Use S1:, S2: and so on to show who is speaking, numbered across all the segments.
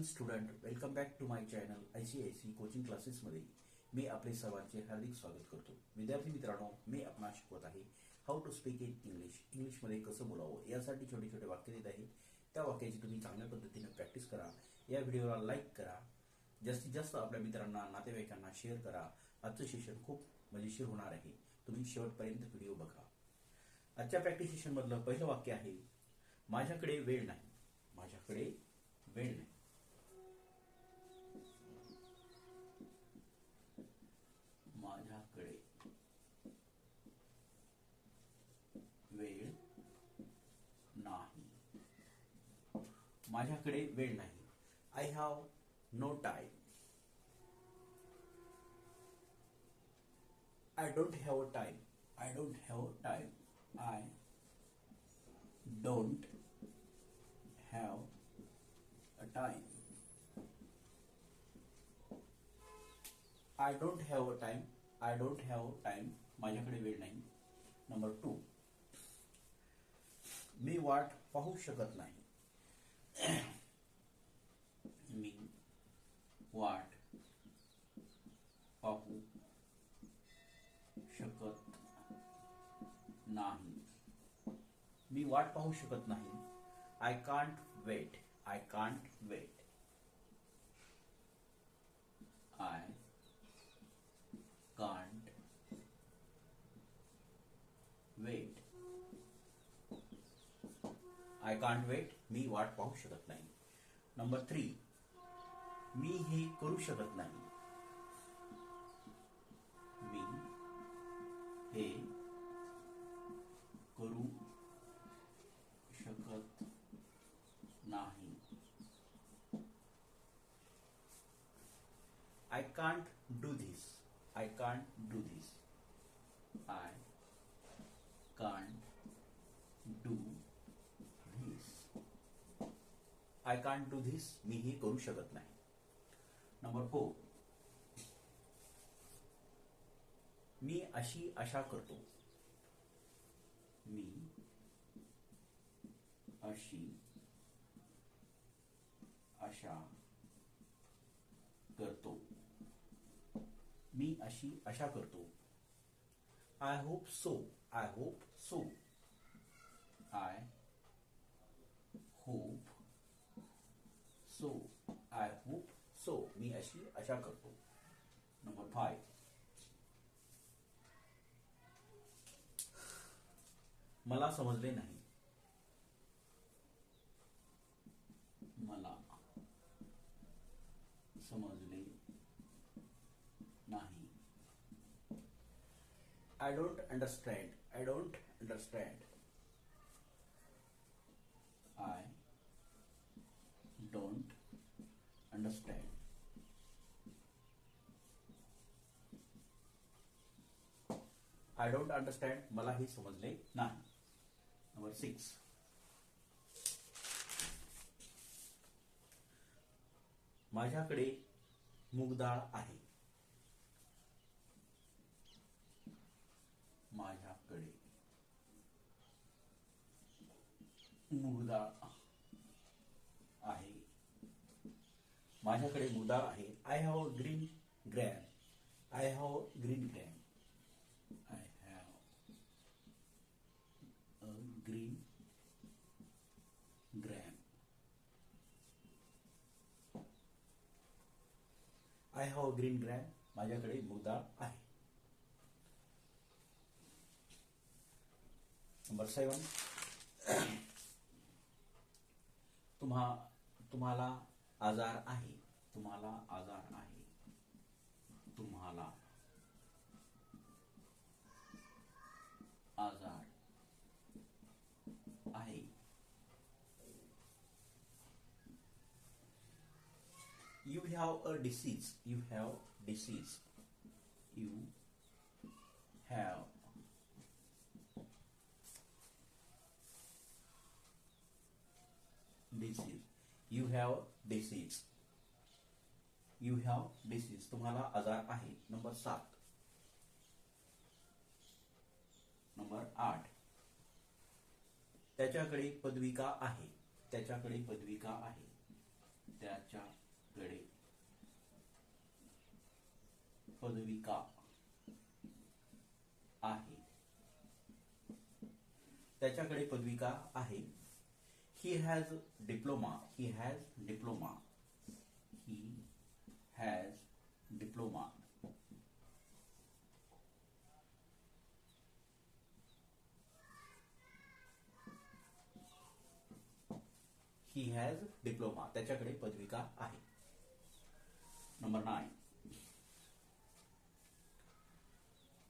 S1: Morning student welcome back to my channel I C I C coaching क्लासेसमध्ये मी आपले सर्वांचे हार्दिक स्वागत करतो. विद्यार्थी मित्रांनो मी आपणास शिकवत आहे how to speak in English इंग्लिशमध्ये कसं बोलावं यासाठी छोटे छोटे वाक्य देत आहे. त्या वाक्याची तुम्ही चांगल्या पद्धतीने प्रॅक्टिस करा. या व्हिडिओला लाईक करा. जास्तीत जास्त आपल्या मित्रांना नातेवाईकांना शेअर करा. आजचं सेशन खूप मजेशीर होणार आहे. तुम्ही शेवटपर्यंत व्हिडिओ बघा. आजच्या प्रॅक्टिस सेशनमधलं पहिलं वाक्य आहे माझ्याकडे वेळ नाही. माझ्याकडे वेळ नाही माझ्याकडे वेळ नाही माझ्याकडे वेळ नाही. I have no time I don't have a time I don't have a time I don't have a time I don't have a time I don't have a time माझ्याकडे वेळ नाही. नंबर टू मी वाट पाहू शकत नाही. मी वाट पाहू शकत नाही. मी वाट पाहू शकत नाही. I can't wait I can't wait I can't wait I can't wait मी वाट पाहू शकत नाही. नंबर थ्री मी हे करू शकत नाही. मी हे करू शकत नाही. I can't do this I can't do this I can't do this I can't do this मी हे करू शकत नाही. नंबर फोर मी अशी आशा करतो. मी अशी आशा करतो. मी अशी आशा करतो. I hope so I hope so I hope so I hope so मी अशी आशा करतो. नंबर फाय मला समजले नाही. मला समजले नाही. I don't understand I don't understand I don't understand. I don't understand मला हे समजले नाही. नंबर सिक्स माझ्याकडे मुगदाळ आहे. माझ्याकडे मुगदाळ आहे माझ्याकडे मुद्दा आहे. I have green gram I have green gram I have green gram I have green gram माझ्याकडे मुद्दा आहे. नंबर सेवन तुम्हा तुम्हाला आजार आहे. तुम्हाला आजार आहे तुम्हाला आजार आहे. You have a disease you have disease you have disease you have disease you have disease तुम्हाला आजार आहे. नंबर सात. नंबर आठ. त्याच्याकडे पदविका आहे. त्याच्याकडे पदविका आहे. त्याच्याकडे पदविका आहे. त्याच्याकडे पदविका आहे. He has diploma he has diploma he has diploma he has diploma त्याच्याकडे पदविका आहे. नंबर नाईन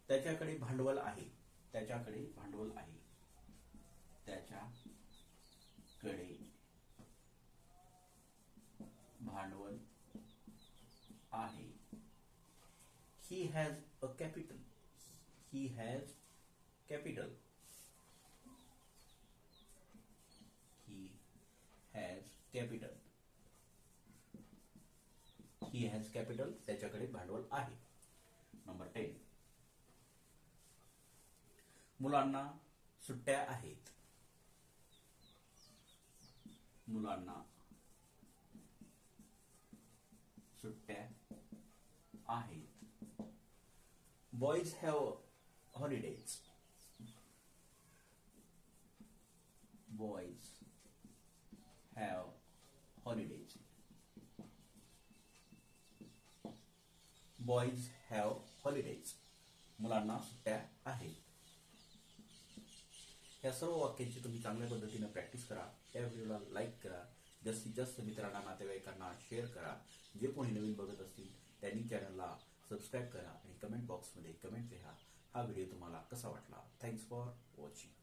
S1: त्याच्याकडे भांडवल आहे. त्याच्याकडे भांडवल आहे. त्याच्या भांडवल आहे has a a capital he has capital has capital. Capital he has capital त्याच्याकडे भांडवल आहे. नंबर टेन मुलांना सुट्ट्या आहेत. मुलांना सुट्ट्या आहेत. Boys have holidays boys have holidays boys have holidays मुलांना सुट्ट्या आहेत. या सर्व वाक्यांची तुम्ही चांगल्या पद्धतीने प्रॅक्टिस करा. या व्हिडिओला लाईक करा. जास्तीत जास्त मित्रांना नातेवाईकांना शेअर करा. जे कोणी नवीन बघत असतील त्यांनी चॅनलला सबस्क्राईब करा. आणि कमेंट बॉक्समध्ये कमेंट लिहा. हा व्हिडिओ तुम्हाला कसा वाटला? Thanks for watching